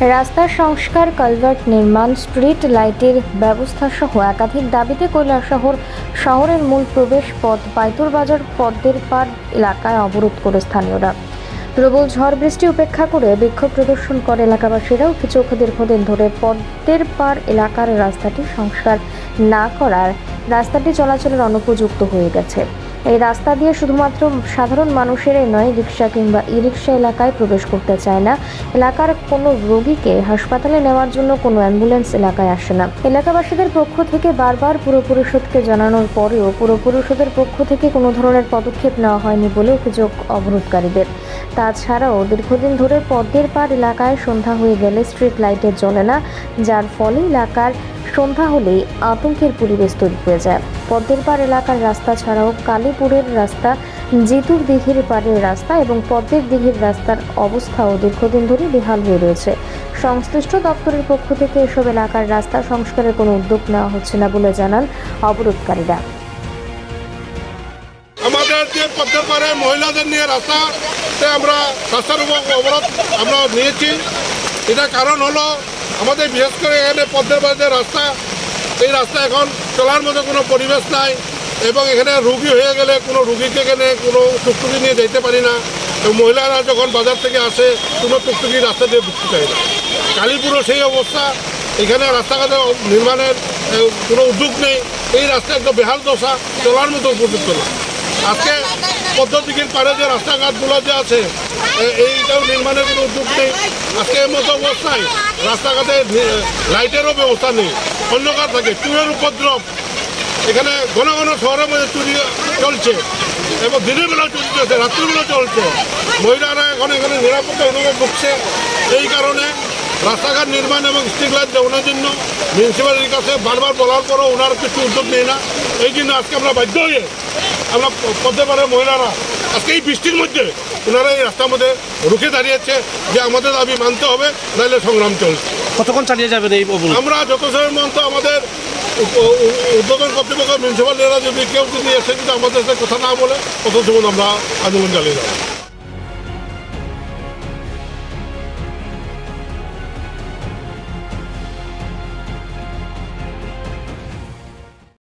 রাস্তার সংস্কার কালভার্ট নির্মাণ, স্ট্রিট লাইটের ব্যবস্থা সহ একাধিক দাবিতে কৈলাসহর শহরের মূল প্রবেশ পথ পাইতুর বাজার পদ্মের পাড় এলাকায় অবরোধ করে স্থানীয়রা। প্রবল ঝড় বৃষ্টি উপেক্ষা করে বিক্ষোভ প্রদর্শন করে এলাকাবাসীরা। অভিযোগ, দীর্ঘদিন ধরে পদ্মের পাড় এলাকার রাস্তাটি সংস্কার না করার রাস্তাটি চলাচলের অনুপযুক্ত হয়ে গেছে। এই রাস্তা দিয়ে শুধুমাত্র সাধারণ মানুষেরাই নয় রিক্সা কিংবা ই রিক্সা এলাকায় প্রবেশ করতে চায় না। এলাকার কোনো রোগীকে হাসপাতালে নেওয়ার জন্য কোনো অ্যাম্বুলেন্স এলাকায় আসে না। এলাকাবাসীদের পক্ষ থেকে বারবার পুর পরিষদকে জানানোর পরেও পুর পরিষদের পক্ষ থেকে কোনো ধরনের পদক্ষেপ নেওয়া হয়নি বলে অভিযোগ অবরোধকারীদের। তাছাড়াও দীর্ঘদিন ধরে পদ্মের পাড় এলাকায় সন্ধ্যা হয়ে গেলে স্ট্রিট লাইটে জ্বলে না, যার ফলে এলাকার সন্ধ্যা হলেই আতঙ্কের পরিবেশ তৈরি হয়ে যায়। পদ্মের পাড় এলাকার রাস্তা ছাড়াও কালীপুরের রাস্তা, জিতুর দিঘির পাড়ের রাস্তা এবং পদ্মের দিঘির রাস্তার অবস্থাও দীর্ঘদিন ধরে বেহাল হয়ে রয়েছে। সংশ্লিষ্ট দপ্তরের পক্ষ থেকে এসব এলাকার রাস্তা সংস্কারের কোনো উদ্যোগ নেওয়া হচ্ছে না বলে জানান অবরোধকারীরা। আমাদের যে মহিলাদের নিয়ে রাস্তাতে আমরা রাস্তার উপর অবরোধ আমরা নিয়েছি। এটা কারণ হলো আমাদের বিশেষ করে এখানে পদ্মের যে রাস্তা, এই রাস্তা এখন চলার মতো কোনো পরিবেশ নাই এবং এখানে রুগী হয়ে গেলে কোনো রুগীকে এখানে কোনো টুকটুকি নিয়ে যেতে পারি না। মহিলারা যখন বাজার থেকে আসে, কোনো টুকটুকি রাস্তা দিয়ে ঢুকতে চায় না। কালীপুরও সেই অবস্থা। এখানে রাস্তাঘাটে নির্মাণের কোনো উদ্যোগ নেই। এই রাস্তা একদম বেহাল দশা, চলার মতো উপযুক্ত না। আজকে পদ্ধতির পারে যে রাস্তাঘাটগুলো যে আছে এইটাও নির্মাণের কোনো উদ্যোগ নেই। আজকে এর মতো অবস্থায় রাস্তাঘাটে লাইটেরও ব্যবস্থা নেই। অন্ধকার থাকে, চুরের উপদ্রব। এখানে ঘন ঘন শহরের মধ্যে চুরি চলছে এবং দিনের বেলা চুরি চলছে রাত্রিবেলা চলছে। মহিলারা এখন এখানে নিরাপত্তা করছে। এই কারণে রাস্তাঘাট নির্মাণ এবং স্ট্রিট লাইট দেওয়ানোর জন্য মিউনিসিপ্যালিটির কাছে বারবার বলার পরও ওনারা কিছু উদ্যোগ নেই না। এই জন্য আজকে আমরা বাধ্য হয়ে আমরা পদ্মে পারে মহিলারা আজকে এই বৃষ্টির মধ্যে ওনারা এই রাস্তার মধ্যে রুখে দাঁড়িয়েছে যে আমাদের দাবি মানতে হবে নাহলে সংগ্রাম চলছে। কতক্ষণ চালিয়ে যাবেন এই আমরা যত সময় মতো আমাদের উদ্বোধন কর্তৃপক্ষ মিউনিসিপাল এরা যদি কেউ যদি এসে যদি আমাদের সাথে কথা না বলে তত সময় আমরা আন্দোলন চালিয়ে যাব।